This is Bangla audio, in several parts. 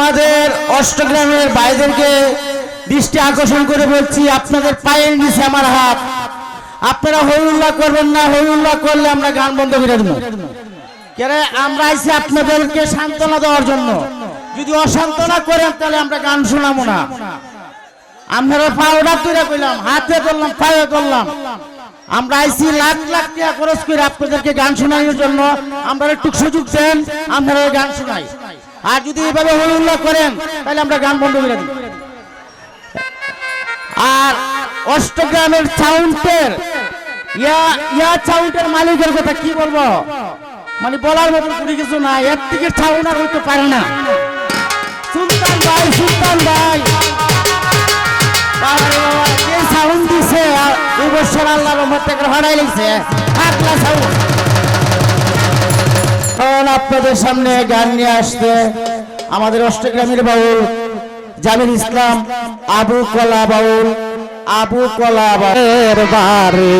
আমাদের অষ্টগ্রামের ভাইদেরকে দৃষ্টি আকর্ষণ করে বলছি, আপনাদের পায়ের নিচে আমার হাত। আপনারা হই উল্লাহ করবেন না হই উল্লাহ করলে আমরা গান বন্ধ করে দেবো। কেন? আমরা আইছি আপনাদেরকে সান্ত্বনা দেওয়ার জন্য। যদি অসান্ত্বনা করেন, তাহলে আমরা গান শোনাবো না। আমরা পাউডার তুলে কইলাম, হাতে করলাম পায়ে করলাম আমরা আইছি লাখ লাখ টাকা খরচ করে আপনাদেরকে গান শোনানোর জন্য। আমরা একটু সুযোগ দেন আমরা গান শোনাই। আর যদি এভাবে হই উল্লাহ করেন, তাহলে আমরা গান বন্ধ করে দিই। আর অষ্টগ্রামের সাউন্ডের ইয়া ইয়া সাউন্ডের মালিকের কথা কি বলব? মানে বলার মতন কোনো কিছু না এর থেকে সাউন্ড হইতে পারে না। সুলতান ভাই সুলতান ভাই। যে সাউন্ড দিছে? এই বছর আল্লাহ রহমত থেকে হরাই লাগছে সাউন্ড আপনাদের সামনে গান নিয়ে আসতে আমাদের অষ্টগ্রামের বাউল জামির ইসলাম আবু কলা বাউল আবু কলা বাউল বাড়ি।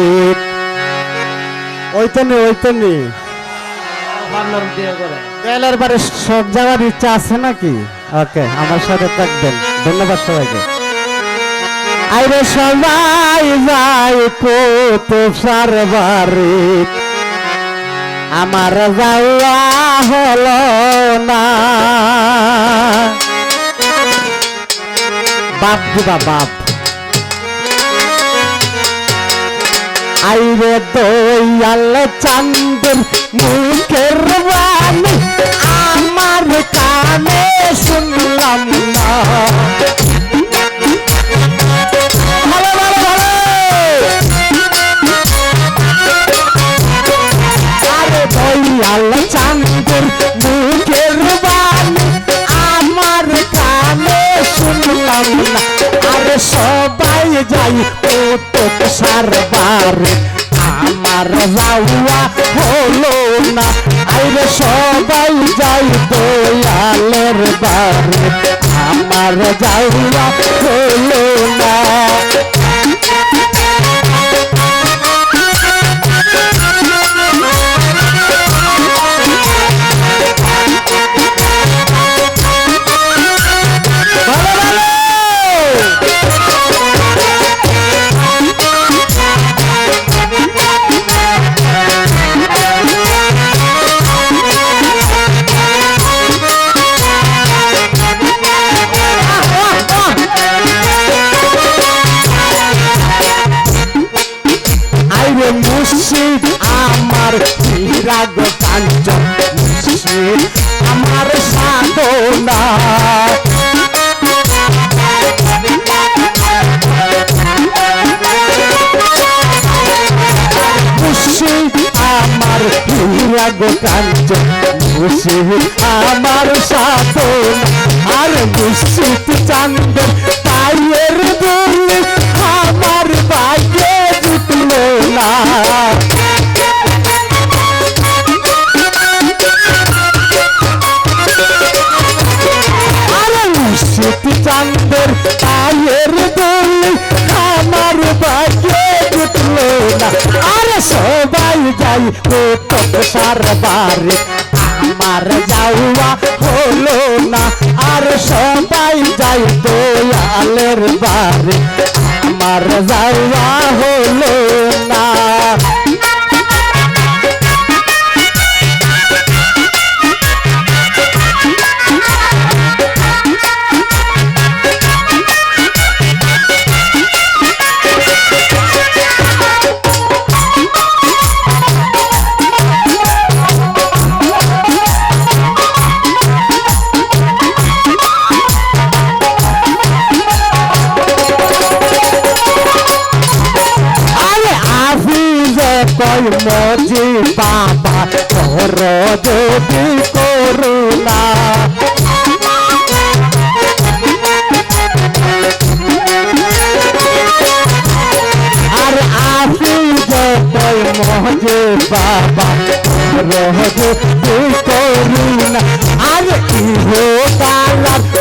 ওইতনে ওইতনে তেলের বারে সব যাওয়ার ইচ্ছা আছে নাকি? ওকে আমার সাথে থাকবেন। ধন্যবাদ সবাইকে। আইরে সবাই যাই কুতুবসার বাড়ি। আমার যাওয়া হলো না। বাপ দিবা বাপ। আইরে দয়াল চান্দের মুখের বাণী আমার কানে শুনলাম না। কত সারবার আমার যাওয়া হলো না। আইরে সবাই যাই দয়ালের বারে। আমার যাওয়া হলো না। আমার চিরাগ কাঞ্চন আমার সাধনা। আমার চিরাগ কাঞ্চন মুর্শিদ আমার সাধনা। আর মুর্শিদ চান্দন পায়ের দুল, আমার ভাগ্যে জুটলো না। যাই কত সারবারে। আমার যাওয়া হলো না, আর সবাই যাই দয়ালের বারে। আমার যাওয়া হলো না কই মজি বাবা? তোর যদি করুণা। আর আফিজে কই মজি বাবা, তোর যদি করুণা। আর ইহো কালার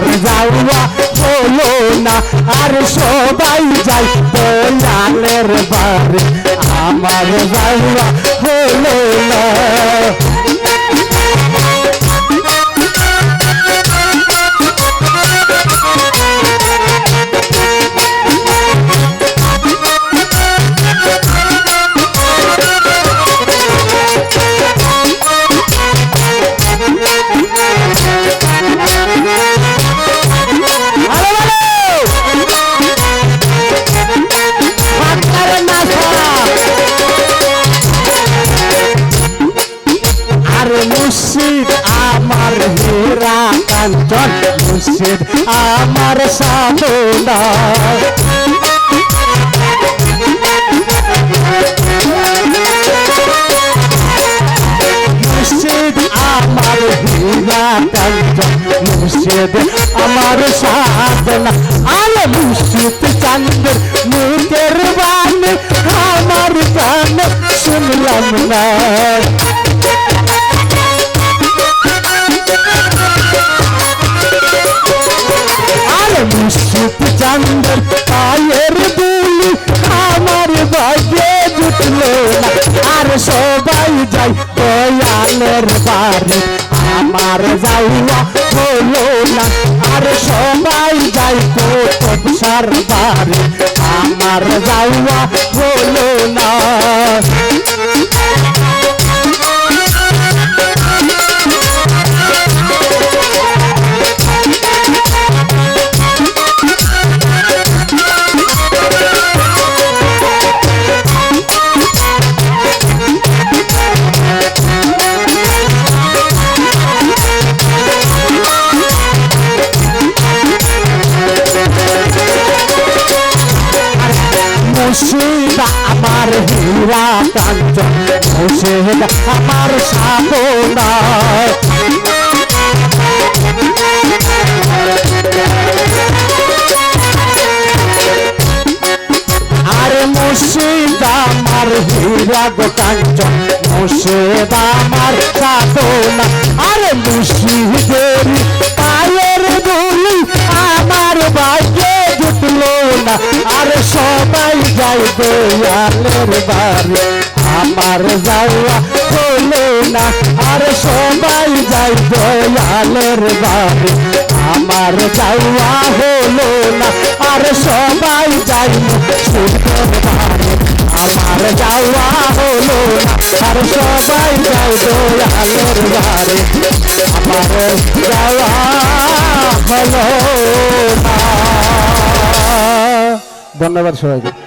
আমার যাওয়া বলো না আর সবাই যাই দয়ালের বাড়ি। আমার যাওয়া বলো না। মুর্শিদ আমার সাধনা আমার মুর্শিদ আমার সাধনা। আরে মুর্শিদ চান্দের মুখের বাণী, আমার গান শুনলাম না। চান্দের পায়ের দুলি আমার ভাগ্যে জুটলো না। আর সবাই যাই দয়ালের বাড়ি। আমার যাইয়া হলো না। আর সবাই যাই সার বাড়ি আমার যাইয়া হলো না। আমার হীরা কাঞ্চন মুর্শিদা আমার সাধনা আমার হীরা গো কাঞ্চন আমার সাধনা আরে মুর্শিদের পায়ের দুলি আমার ভাগ্যে জুটলো না। আরে সবাই দয়ালের বাড়ি। আমার যাওয়া হলো না, আরে সবাই যাই দয়ালের বাড়ি। আমার যাওয়া হলো না, আর সবাই যাই সুন্দর বাড়ি। আমার যাওয়া হলো না, আর সবাই যাই দয়ালের বাড়ি। আমার যাওয়া হলো না। ধন্যবাদ সবাইকে।